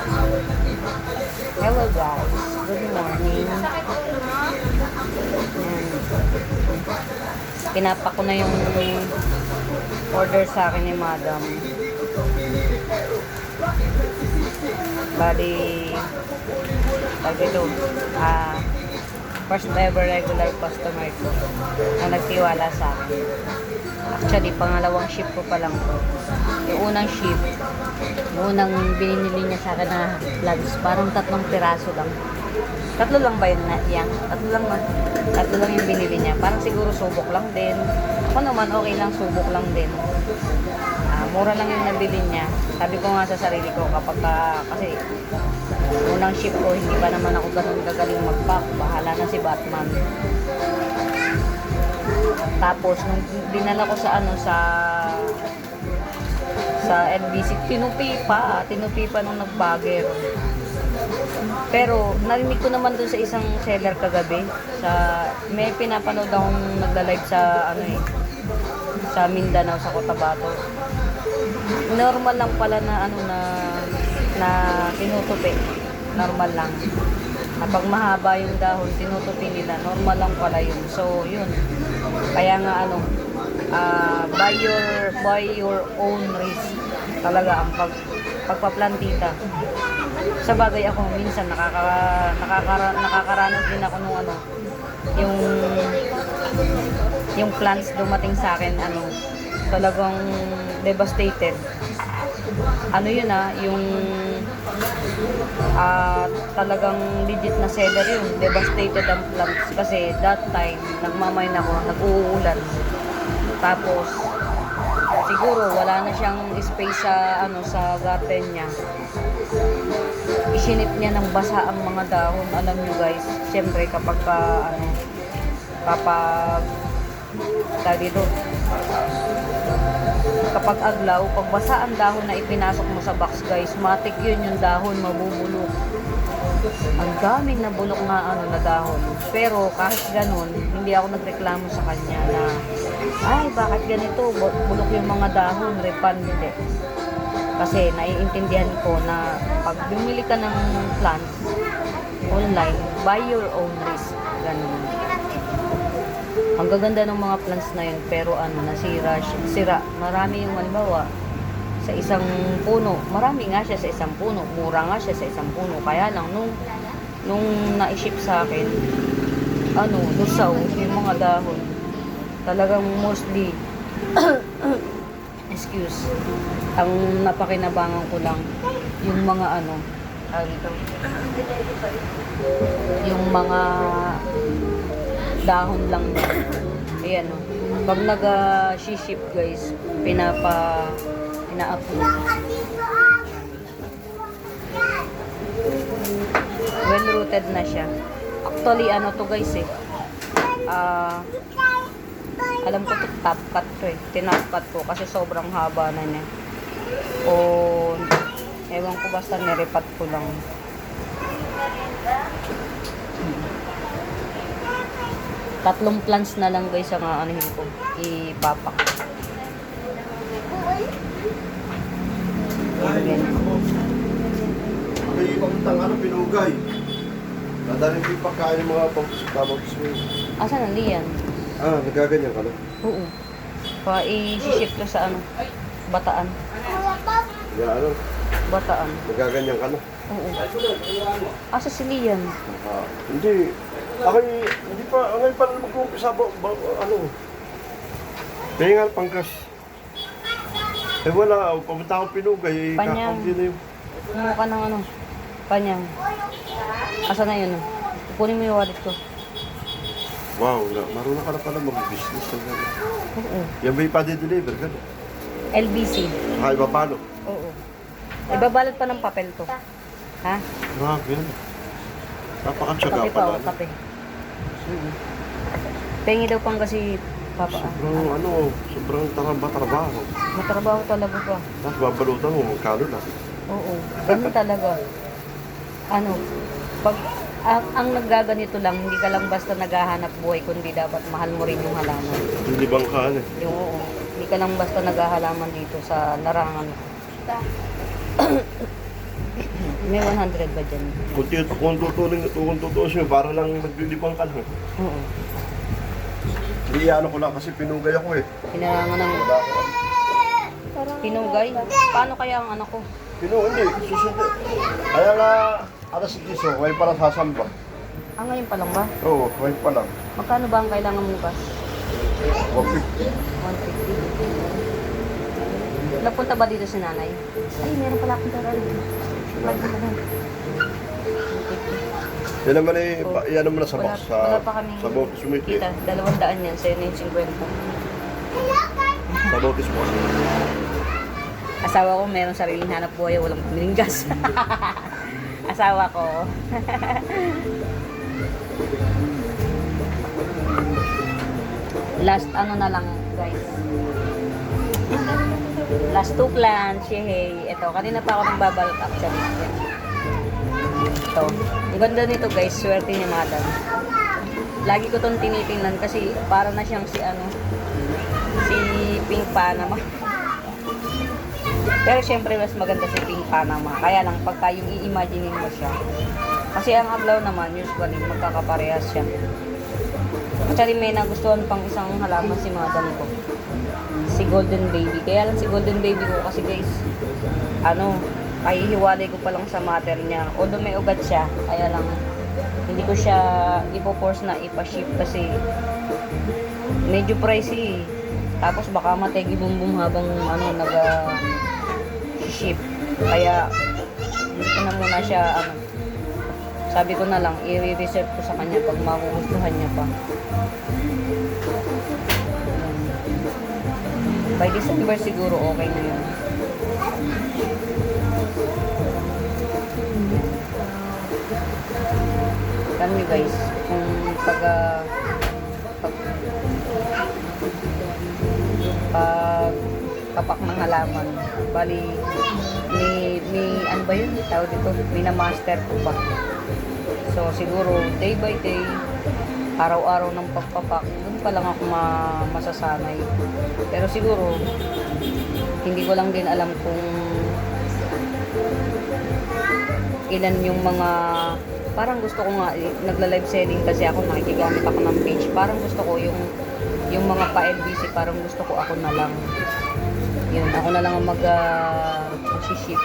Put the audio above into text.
Hello guys, good morning. Ayan. Kinapa ko na yung order sa akin ni madam. Bali, tag ito, ah, first ever regular customer ko na nagtiwala sa akin. Actually, pangalawang ship ko pa lang to. Yung unang ship, yung unang binili niya sa akin na vlogs, parang tatlong piraso lang. Tatlo lang ba yun na yan? Tatlo lang, na- tatlo lang yung binili niya. Parang siguro subok lang din. Ako naman, okay lang, subok lang din. Ah, mura lang yung nabili niya. Sabi ko nga sa sarili ko, kapag ka, kasi unang ship ko, hindi pa naman ako ganun kagaling mag-pack. Bahala na si Batman. Tapos, nung dinala ko sa ano, sa sa NBC, tinupi pa, tinupi pa nung nag-bagger. Pero, narinig ko naman dun sa isang seller kagabi, sa, may pinapanood akong nagla-live sa, ano eh, sa Mindanao, sa Cotabato. Normal lang pala na, ano, na, na tinutupi. Normal lang. Kapag mahaba yung dahon, tinutupi nila. Normal lang pala yun. So, yun. Kaya nga, ano, ah, buy your, buy your own risk. Talaga, ang pag, pagpaplantita. Sa bagay ako, minsan nakaka, nakakara, nakakaranas din ako nung ano, yung yung plants dumating sa akin, ano, talagang devastated. Ano yun ah, yung ah talagang legit na seller yun. Devastated ang plants kasi that time, nagmamain ako, nag-uulan. Tapos, siguro wala na siyang space sa ano sa garden niya. Isinip niya ng basa ang mga dahon. Alam niyo guys, siyempre kapag ka, ano, kapag tawag dito, kapag aglaw, pag basa ang dahon na ipinasok mo sa box guys, matik yun yung dahon, mabubulok. Ang daming nabulok na ano na dahon. Pero kahit ganun, hindi ako nagreklamo sa kanya na ay bakit ganito, Bu- bulok yung mga dahon, refund hindi. Kasi naiintindihan ko na pag bumili ka ng plants online, buy your own risk. Ganun. Ang gaganda ng mga plants na yun, pero ano, nasira. Sira. Marami yung halimbawa, sa isang puno. Marami nga siya sa isang puno. Mura nga siya sa isang puno. Kaya lang, nung, nung na-ship sa akin, ano, lusaw, yung mga dahon. Talagang mostly, excuse, ang napakinabangan ko lang, yung mga ano, dito, yung mga dahon lang niya. Ayan o. Pag nag-ship guys, pinapa ina-upload. Well rooted na siya. Actually, ano to guys eh. Ah, alam ko to top cut to eh. Tinop cut ko kasi sobrang haba na niya. O, ewan ko basta nirepat ko lang. Tatlong plants na lang guys ang aanihin ko. Ipapak. Ayan. May papuntang ano, pinugay. Nadaling pagkain ng mga mo. Asan ang liyan? Ah, nagaganyan ka na. Oo. Pa i-shift ko sa ano? Bataan. Ya, ano, Bataan. nagaganyan ka na. Oo. Asa si Lian? Ah, hindi. Ako hindi pa, ngayon pa na mag-uumpisa ba, ba, ano. Pahingal pangkas. Eh wala, papunta akong pinugay. Eh, Panyang. kakaunti na yung... Kumuha ka ng ano? Panyang. Asa na yun? oh? Kunin mo yung wallet ko. Wow, na, marunong ka na pala mag-business. Oo. Yan ba yung pa-deliver? Gano'n. LBC. Saka iba paano? Oo. Ibabalot pa ng papel to. Ha? Grabe yan. Napakatsaga Kape pa pala. kape. Pengi daw pang kasi papa. ah. Sobrang ano, sobrang taramba trabaho. Matrabaho talaga pa. Tapos babalutan mo, magkano na. Oo. Ganun talaga. Ano, pag ang, ang naggaganito lang, hindi ka lang basta naghahanap buhay, kundi dapat mahal mo rin yung halaman. Hindi bang ka ano eh. Yung oo. Hindi ka lang basta naghahalaman dito sa larangan. May 100 ba dyan? Kung, tito, kung tutunin, kung tutusin mo, para lang maglilibang ka lang. Oo. Hindi ano ko lang kasi pinugay ako eh. Kailangan ng Wala ako. pinugay. Paano kaya ang anak ko? Pinu, hindi, susunod. Kaya nga, alas 10, ngayon para sasamba. Ah, ngayon pa lang ba? Oo, ngayon pa lang. Magkano ba ang kailangan mong gas? 150. 150. Napunta ba dito si nanay? Ay, meron pala akong dara. 150. Yan naman eh, Oh. pa, yan naman sa Wala, box, sa, wala pa kami sa box, sumiti. kita. Dalawang daan yan. Sa'yo na yung 50. Sa box mo. Asawa ko meron sariling hanap buhay, walang pamiling gas. Asawa ko. Last ano na lang, guys. Last two plants, yehey. Ito, kanina pa ako nagbabalot actually. Ito. Ang ganda nito guys, swerte ni madam. Lagi ko tong tinitingnan kasi para na siyang si ano, si Pink Panama. Pero syempre mas maganda si Pink Panama. Kaya lang pagka yung i-imaginein mo siya. Kasi ang ablaw naman usually magkakaparehas siya. Actually may nagustuhan pang isang halaman si madam ko. Si Golden Baby. Kaya lang si Golden Baby ko kasi guys, ano, kahihiwalay ko pa lang sa matter niya. Although may ugat siya, kaya lang hindi ko siya ipo-force na ipa-ship kasi medyo pricey. Tapos baka mategi bumbum habang ano nag ship. Kaya ko na muna siya ano sabi ko na lang i-reserve ko sa kanya pag magugustuhan niya pa. By December siguro okay na yun. Niyo guys, kung pag, ah, kapak ng halaman, bali, may, may, ano ba yun? Tawag dito, may na-master ko pa. So, siguro, day by day, araw-araw ng pagpapak, doon pa lang ako ma masasanay. Pero siguro, hindi ko lang din alam kung ilan yung mga parang gusto ko nga eh, nagla-live selling kasi ako nakikigamit ako ng page parang gusto ko yung yung mga pa LBC parang gusto ko ako na lang yun ako na lang ang mag uh, ship